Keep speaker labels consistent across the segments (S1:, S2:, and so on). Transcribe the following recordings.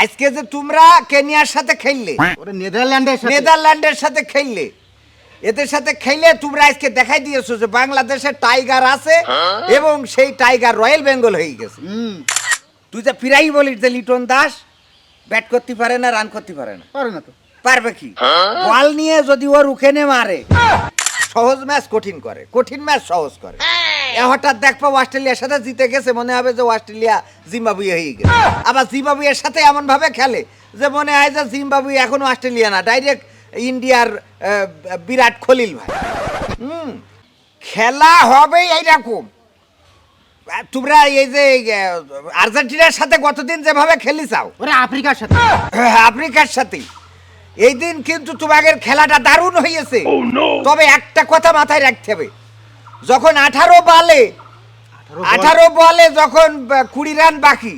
S1: আজকে যে তোমরা কেনিয়ার সাথে খেললে
S2: ওরে নেদারল্যান্ডের সাথে।
S1: নেদারল্যান্ডের সাথে খেললে এদের সাথে খেলে তোমরা আজকে দেখাই দিয়েছ যে বাংলাদেশে টাইগার আছে এবং সেই টাইগার রয়্যাল বেঙ্গল হয়ে গেছে।
S2: হুম।
S1: তুই যে ফিরাই বলিস যে লিটন দাস ব্যাট করতে পারে না রান করতে পারে না।
S2: পারে না তো।
S1: পারবে কি? বল নিয়ে যদি ওর উখেনে মারে সহজ ম্যাচ কঠিন করে কঠিন ম্যাচ সহজ করে। হঠাৎ দেখব অস্ট্রেলিয়ার সাথে জিতে গেছে মনে হবে যে অস্ট্রেলিয়া জিম্বাবুয়ে হয়ে গেছে। আবার জিম্বাবুয়ের সাথে এমন ভাবে খেলে যে মনে হয় যে জিম্বাবুয়ে এখন অস্ট্রেলিয়া না ডাইরেক্ট ইন্ডিয়ার বিরাট খলিল ভাই। হুম খেলা হবেই এইরকম। তোমরা এই যে আর্জেন্টিনার সাথে গতদিন যেভাবে খেলিছাও
S2: ওরে আফ্রিকার সাথে।
S1: হ্যাঁ, আফ্রিকার সাথে। এই দিন কিন্তু তোমাদের খেলাটা দারুণ হয়েছে তবে একটা কথা মাথায় রাখতে হবে। যখন আঠারো বলে আঠারো বলে? যখন কুড়ি রান বাকি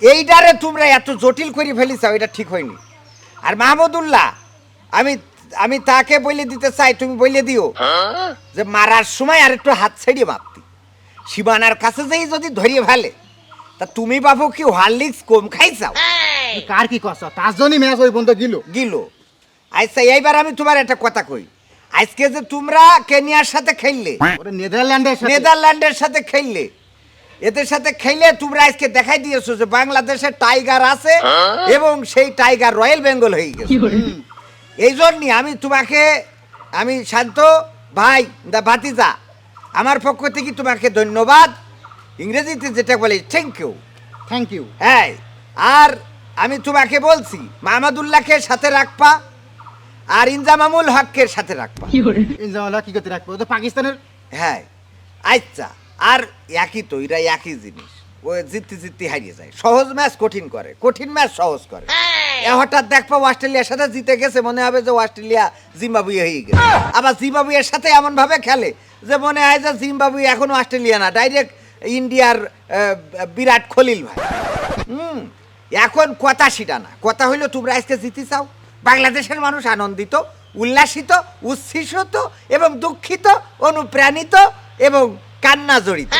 S1: এইটারে তোমরা এত জটিল করে ফেলিস এটা ঠিক হয়নি। আর মাহমুদুল্লাহ আমি আমি তাকে বলে দিতে চাই তুমি বলে দিও। যে মারার সময় আর একটু হাত ছাড়িয়ে মারতি। সীমানার কাছে যেই যদি ধরিয়ে ফেলে তা তুমি বাবু কি হার্লিক্স কম খাইছাও?
S2: কার কি কষ্ট তার জন্যই ম্যাচ ওই পর্যন্ত গিল।
S1: গিল। আচ্ছা এইবার আমি তোমার একটা কথা কই। আজকে যে তোমরা কেনিয়ার সাথে খেললে
S2: নেদারল্যান্ডের
S1: নেদারল্যান্ডের সাথে খেললে এদের সাথে খেলে তোমরা আজকে দেখাই দিয়েছ যে বাংলাদেশে টাইগার আছে এবং সেই টাইগার রয়্যাল বেঙ্গল হয়ে গেছে। এই জন্যই আমি তোমাকে আমি শান্ত ভাই দা ভাতিজা আমার পক্ষ থেকে তোমাকে ধন্যবাদ। ইংরেজিতে যেটা বলে থ্যাংক ইউ
S2: থ্যাংক ইউ
S1: হ্যাঁ আর আমি তোমাকে বলছি মাহমুদুল্লাহকে সাথে রাখবা। আর ইনজামামুল হকের সাথে রাখবা।
S2: হক কি করতে রাখব? ও তো পাকিস্তানের?
S1: হ্যাঁ। আচ্ছা আর একই তো এরা একই জিনিস। ও জিততে জিততে হারিয়ে যায়। সহজ ম্যাচ কঠিন করে। কঠিন ম্যাচ সহজ করে। এ হঠাৎ দেখব অস্ট্রেলিয়ার সাথে জিতে গেছে মনে হবে যে অস্ট্রেলিয়া জিম্বাবুয়ে হয়ে গেছে। আবার জিম্বাবুয়ের সাথে এমন ভাবে খেলে যে মনে হয় যে জিম্বাবুয়ে এখন অস্ট্রেলিয়া না। ডাইরেক্ট ইন্ডিয়ার বিরাট খলিল ভাই। হুম এখন কথা সেটা না। কথা হইল তোমরা আজকে জিতে চাও বাংলাদেশের মানুষ আনন্দিত উল্লাসিত উচ্ছ্বসিত এবং দুঃখিত অনুপ্রাণিত এবং কান্না জড়িত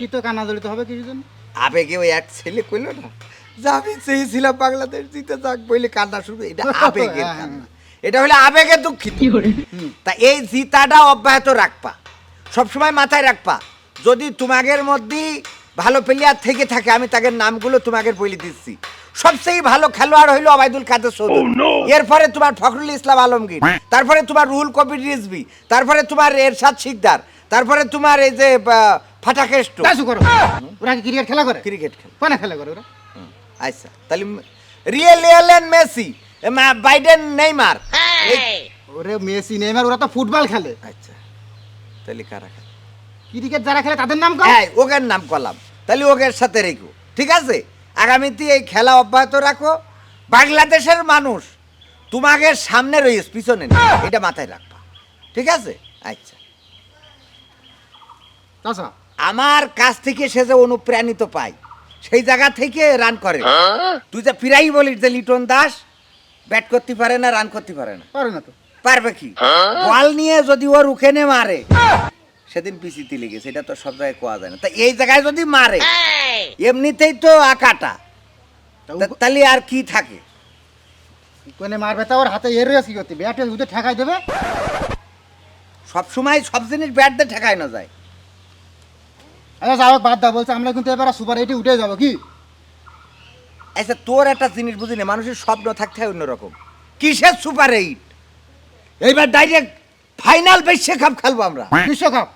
S2: কি তো কানা জড়িত হবে কিছু জন্য
S1: আবেগে ওই এক ছেলে কইল না যে আমি চেয়েছিলাম বাংলাদেশ জিতে যাক বলে কান্না শুরু এটা আবেগের
S2: হ্যাঁ,
S1: কান্না। এটা হলো আবেগে দুঃখিত। তা এই জিতাটা অব্যাহত রাখবা। সবসময় মাথায় রাখবা যদি তোমাদের মধ্যে ভালো প্লেয়ার থেকে থাকে আমি তাদের নামগুলো তোমাদের বলে দিচ্ছি। সবচেয়ে ভালো খেলোয়াড় হইল অবায়দুল কাদের চৌধুরী। এরপরে তোমার ফখরুল ইসলাম আলমগীর তারপরে তোমার রুহুল কবির রিজভি তারপরে তোমার এরশাদ শিকদার তারপরে তোমার এই যে ফাটাকেষ্ট
S2: চাষু করো। ওরা কি ক্রিকেট খেলা করে?
S1: ক্রিকেট খেলা।
S2: কোনে খেলা করে ওরা?
S1: আচ্ছা তাহলে রিয়েল লিওনেল মেসি মা- বাইডেন নেইমার
S2: ওরে মেসি নেইমার ওরা তো ফুটবল খেলে।
S1: আচ্ছা তাহলে কারা খেলে?
S2: ক্রিকেট যারা খেলে তাদের নাম
S1: হ্যাঁ ওগের নাম কলাম। তাহলে ওগের সাথে রেখো ঠিক আছে? আগামীতে এই খেলা অব্যাহত রাখো। বাংলাদেশের মানুষ তোমাকে সামনে রয়েছে পিছনে এটা মাথায় রাখবা। ঠিক আছে? আচ্ছা। আমার কাছ থেকে সে যে অনুপ্রাণিত পাই সেই জায়গা থেকে রান করে। তুই যে ফিরাই বলিস যে লিটন দাস ব্যাট করতে পারে না রান করতে পারে না।
S2: পারে না তো।
S1: পারবে কি? বল নিয়ে যদি ওর উখেনে মারে সেদিন পিসি তিলে গেছে এটা তো সব জায়গায় কোয়া যায় না। তা এই জায়গায় যদি মারে এমনিতেই তো আকাটা। তাহলে আর কি থাকে?
S2: কোনে মারবে তা ওর হাতে এর কি করতে? ব্যাটে উঠে ঠেকাই দেবে?
S1: সব জিনিস ব্যাট দিয়ে ঠেকায় না যায়।
S2: আচ্ছা যাও বাদ দাও বলছে আমরা কিন্তু এবার সুপার এইটে উঠে যাব কি?
S1: আচ্ছা তোর একটা জিনিস বুঝি না মানুষের স্বপ্ন থাকতে হয় অন্যরকম। কিসের সুপার এইট? এইবার ডাইরেক্ট ফাইনাল বিশ্ব কাপ খেলব আমরা।
S2: বিশ্বকাপ